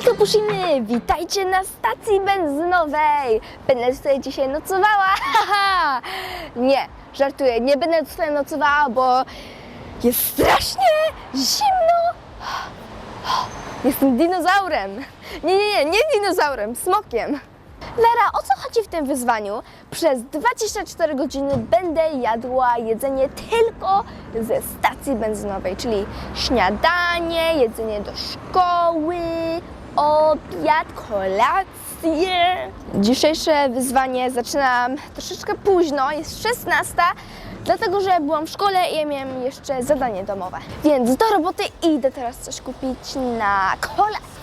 Hejka Puszyny! Witajcie na stacji benzynowej! Będę tutaj dzisiaj nocowała! Nie, żartuję, nie będę tutaj nocowała, bo jest strasznie zimno! Jestem dinozaurem! Nie, nie, nie, nie dinozaurem, smokiem! Lara, o co chodzi w tym wyzwaniu? Przez 24 godziny będę jadła jedzenie tylko ze stacji benzynowej, czyli śniadanie, jedzenie do szkoły, obiad, kolację. Dzisiejsze wyzwanie zaczynam troszeczkę późno, jest 16, dlatego że byłam w szkole i ja miałam jeszcze zadanie domowe. Więc do roboty idę teraz coś kupić na kolację.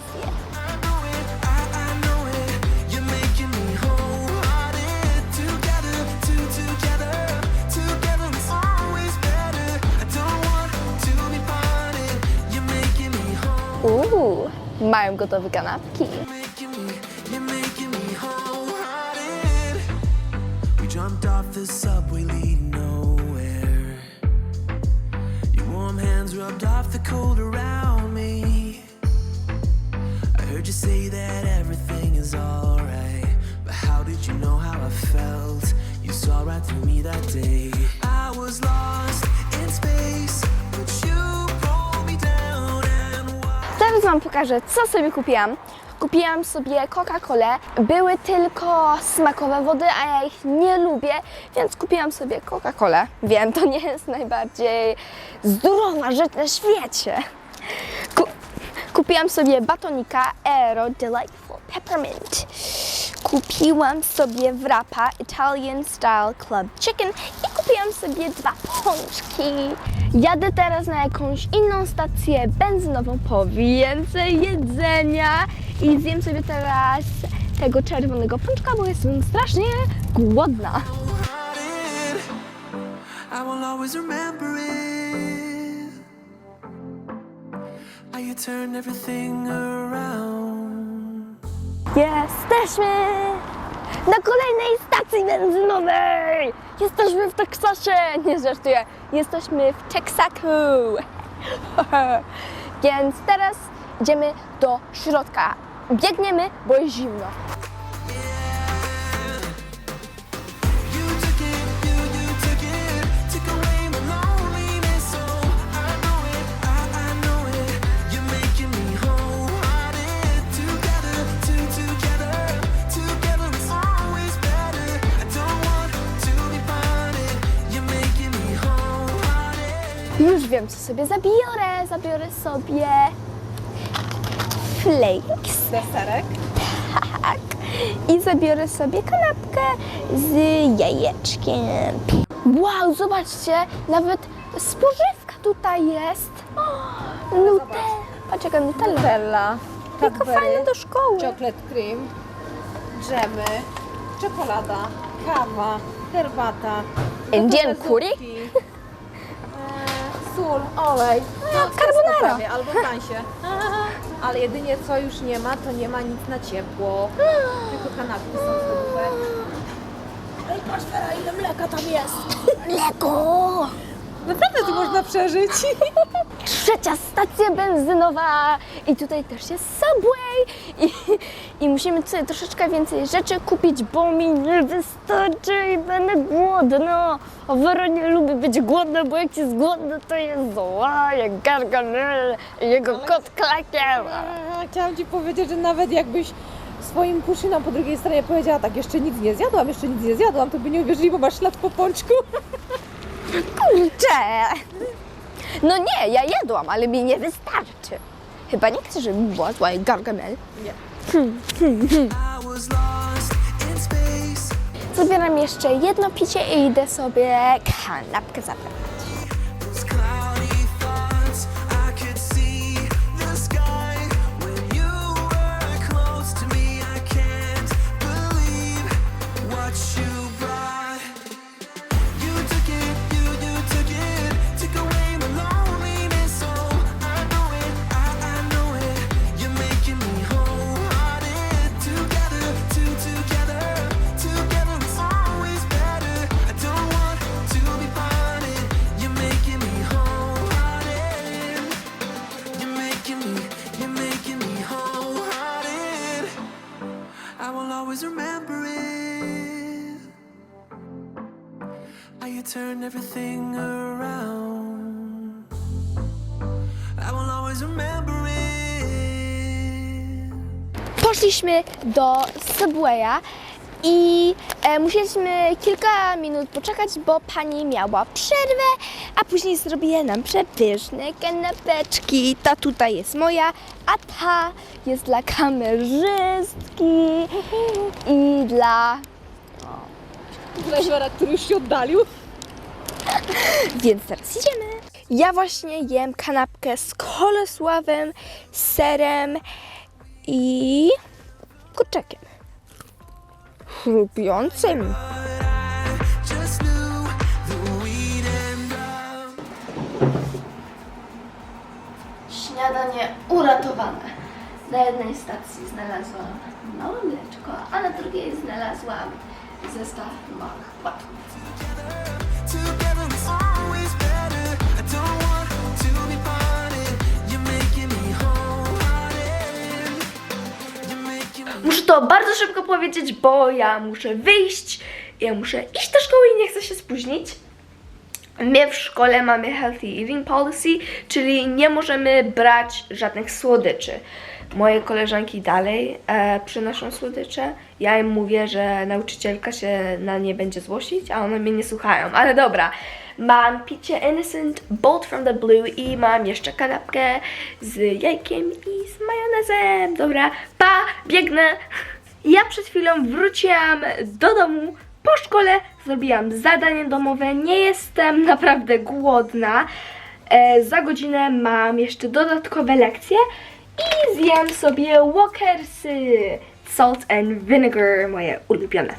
How I felt? You saw right through me that day. I was lost Wam pokażę, co sobie kupiłam. Kupiłam sobie Coca-Colę. Były tylko smakowe wody, a ja ich nie lubię, więc kupiłam sobie Coca-Colę. Wiem, to nie jest najbardziej zdrowa rzecz na świecie. Ku kupiłam sobie batonika Aero Delightful Peppermint. Kupiłam sobie wrapa Italian Style Club Chicken i kupiłam sobie dwa pączki. Jadę teraz na jakąś inną stację benzynową po więcej jedzenia i zjem sobie teraz tego czerwonego pączka, bo jestem strasznie głodna. I will always remember it. Jesteśmy na kolejnej stacji benzynowej! Jesteśmy w Teksasie! Nie żartuję, jesteśmy w Texaku! Więc teraz idziemy do środka. Biegniemy, bo jest zimno. Już wiem, co sobie zabiorę. Zabiorę sobie flakes. Deserek. Tak. I zabiorę sobie kanapkę z jajeczkiem. Wow, zobaczcie, nawet spożywka tutaj jest. O, Nutella. Patrz jaka Nutella. Nutella. Jaka fajna do szkoły. Chocolate cream. Dżemy. Czekolada. Kawa. Herbata. Indian gotowe curry? zupki, e, Sól, olej. No, carbonara. prawie, Albo gansie. Ale jedynie co już nie ma, to nie ma nic na ciepło. Tylko kanapki są zdrowe. Ej, patrz ile mleka tam jest. Mleko. Naprawdę tu można przeżyć. Trzecia stacja benzynowa i tutaj też jest Subway i, i musimy tutaj troszeczkę więcej rzeczy kupić, bo mi nie wystarczy i będę głodna. A Wera nie lubi być głodna, bo jak jest głodna, to jest zła, jak Gargamel i jego kot klakiem. A, Chciałam Ci powiedzieć, że nawet jakbyś swoim puszynom po drugiej stronie powiedziała tak, jeszcze nic nie zjadłam, jeszcze nic nie zjadłam, to by nie uwierzyli, bo masz ślad po pączku. Kurczę! No nie, ja jadłam, ale mi nie wystarczy. Chyba nie chcę, żebym była zła jak Gargamel. Was lost in space. Zabieram jeszcze jedno picie i idę sobie kanapkę zabrać. Everything around. I will always remember it. Poszliśmy do Subwaya i e, musieliśmy kilka minut poczekać, bo pani miała przerwę, a później zrobiła nam przepyszne kanapeczki. Ta tutaj jest moja, a ta jest dla kamerzystki i dla... Leżera, który już się oddalił. Więc teraz idziemy. Ja właśnie jem kanapkę z kolesławem, serem i kurczakiem. Chrupiącym. Śniadanie uratowane. Na jednej stacji znalazłam małe mleczko, a na drugiej znalazłam zestaw małych płatków. Szybko powiedzieć, bo ja muszę wyjść, ja muszę iść do szkoły i nie chcę się spóźnić. My w szkole mamy Healthy Eating Policy, czyli nie możemy brać żadnych słodyczy. Moje koleżanki dalej e, przynoszą słodycze. Ja im mówię, że nauczycielka się na nie będzie złościć, a one mnie nie słuchają. Ale dobra, mam picie Innocent Bolt from the Blue i mam jeszcze kanapkę z jajkiem i z majonezem. Dobra, pa, biegnę. Ja przed chwilą wróciłam do domu po szkole, zrobiłam zadanie domowe, nie jestem naprawdę głodna. E, za godzinę mam jeszcze dodatkowe lekcje i zjem sobie Walkersy Salt and Vinegar, moje ulubione.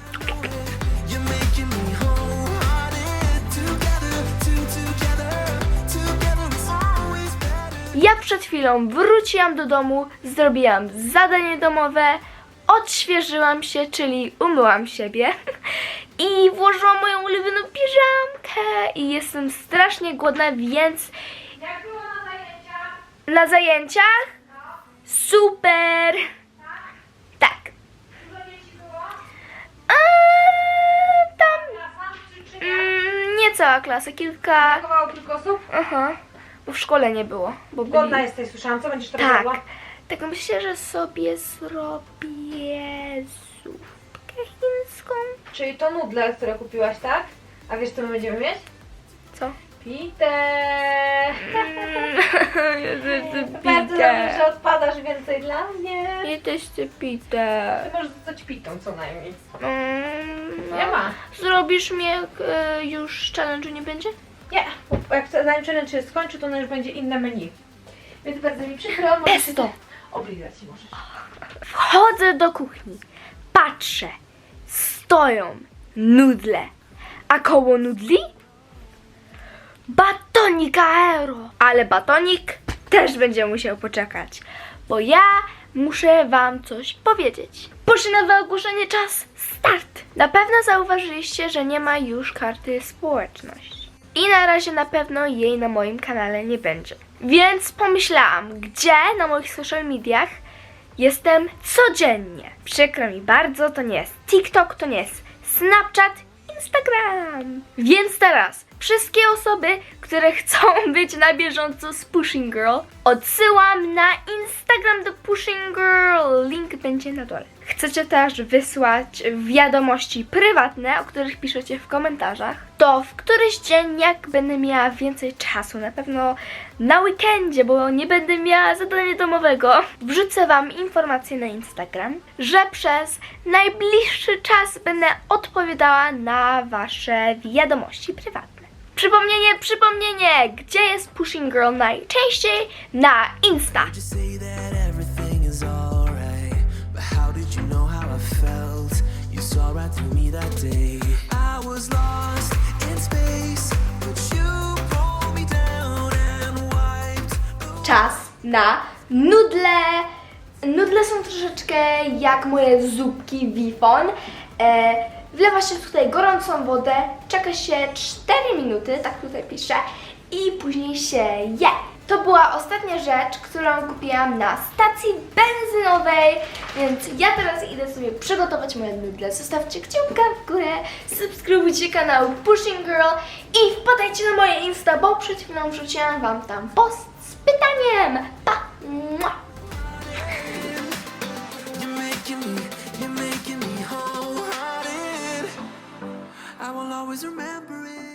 Ja przed chwilą wróciłam do domu, zrobiłam zadanie domowe, odświeżyłam się, czyli umyłam siebie i włożyłam moją ulubioną piżamkę i jestem strasznie głodna, więc Jak było na zajęciach? na zajęciach super! Tak. Dużo dzieci było? A, tam Klasa czy, czy nie? mm, nie cała klasa, kilka. Brakowało kilku osób? Aha, bo w szkole nie było. Bo byli... Głodna jesteś, słyszałam. Co będziesz teraz Tak. jadła? Tak myślę, że sobie zrobię zupkę chińską. Czyli to nudle, które kupiłaś, tak? A wiesz co my będziemy mieć? Co? Pitę! Jezu, Bardzo dobrze, że odpadasz więcej dla mnie. Ja też chcę pitę. Ty możesz zostać pitą co najmniej. Mm, Nie ma. Zrobisz mi jak e, już challenge'u nie będzie? Nie, bo jak zanim challenge się skończy, to ono już będzie inne menu. Więc bardzo mi przykro, możesz Pesto. Obliwiać możesz. Wchodzę do kuchni, patrzę, stoją nudle, a koło nudli batonik aero. Ale batonik też będzie musiał poczekać, bo ja muszę wam coś powiedzieć. Poczynowe ogłoszenie, czas start. Na pewno zauważyliście, że nie ma już karty społeczność. I na razie na pewno jej na moim kanale nie będzie. Więc pomyślałam, gdzie na moich social mediach Jestem codziennie. Przykro mi bardzo, to nie jest TikTok, to nie jest Snapchat, Instagram. Więc teraz wszystkie osoby, które chcą być na bieżąco z Pushing Girl, odsyłam na Instagram do Pushing Girl. Link będzie na dole. Chcecie też wysłać wiadomości prywatne, o których piszecie w komentarzach, to w któryś dzień, jak będę miała więcej czasu, na pewno na weekendzie, bo nie będę miała zadania domowego, wrzucę Wam informację na Instagram, że przez najbliższy czas będę odpowiadała na Wasze wiadomości prywatne. Przypomnienie, przypomnienie, gdzie jest Pushing Girl najczęściej? Na Insta. Me that day. I was lost in space, but you pulled me down and wiped czas na nudle. Nudle są troszeczkę jak moje zupki Wifon. E, wlewa się tutaj gorącą wodę, czeka się 4 minuty, tak tutaj pisze, i później się je. To była ostatnia rzecz, którą kupiłam na stacji benzynowej, więc ja teraz idę sobie przygotować moje nudle. Zostawcie kciuka w górę, subskrybujcie kanał Pushing Girl i wpadajcie na moje Insta, bo przed chwilą wrzuciłam Wam tam post z pytaniem. Pa! Mua! always remember it.